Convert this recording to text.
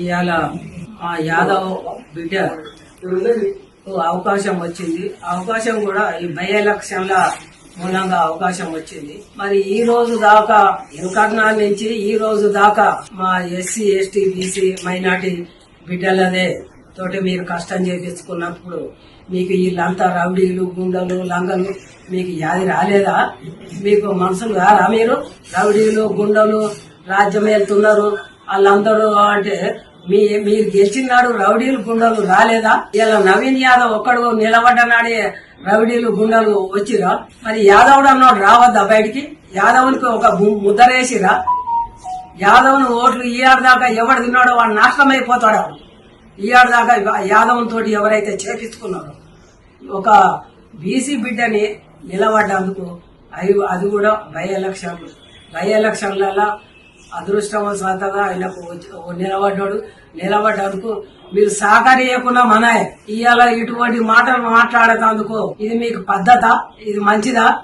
ఇవాళ మా యాదవ్ బిడ్డ అవకాశం వచ్చింది. అవకాశం కూడా ఈ బై ఎలక్షన్ల మూలంగా అవకాశం వచ్చింది. మరి ఈ రోజు దాకా ఎన్కర్నాల నుంచి ఈ రోజు దాకా మా ఎస్సీ ఎస్టీ బీసీ మైనార్టీ బిడ్డలదే తోటి మీరు కష్టం చేపించుకున్నప్పుడు మీకు వీళ్ళంతా రౌడీలు గుండెలు లంగలు మీకు యాది రాలేదా? మీకు మనసులు కారా మీరు? రౌడీలు గుండెలు రాజ్యం వెళ్తున్నారు వాళ్ళందరూ అంటే మీ మీరు గెలిచినాడు రౌడీలు గుండెలు రాలేదా? ఇలా నవీన్ యాదవ్ ఒక్కడు నిలబడ్డనాడే రౌడీలు గుండెలు వచ్చిరా? మరి యాదవ్ అన్నాడు రావద్దా బయటికి? యాదవునికి ఒక ము- ముద్రేసిరా యాదవ్ను ఓట్లు ఈయాడు దాకా ఎవడు తిన్నాడో వాడు నాశనం అయిపోతాడు ఈయాడు దాకా యాదవ్ తోటి ఎవరైతే చేపించుకున్నారో. ఒక బీసీ బిడ్డని నిలబడ్డందుకు అవి అది కూడా బై ఎలక్షన్ బై ఎలక్షన్లలో అదృష్టవంతంగా ఆయనకు వచ్చి- నిలబడ్డాడు. నిలబడ్డందుకు మీరు సహకరియకుండా మనయే ఇవాళ ఇటువంటి మాటలు మాట్లాడేందుకు ఇది మీకు పద్ధత? ఇది మంచిదా?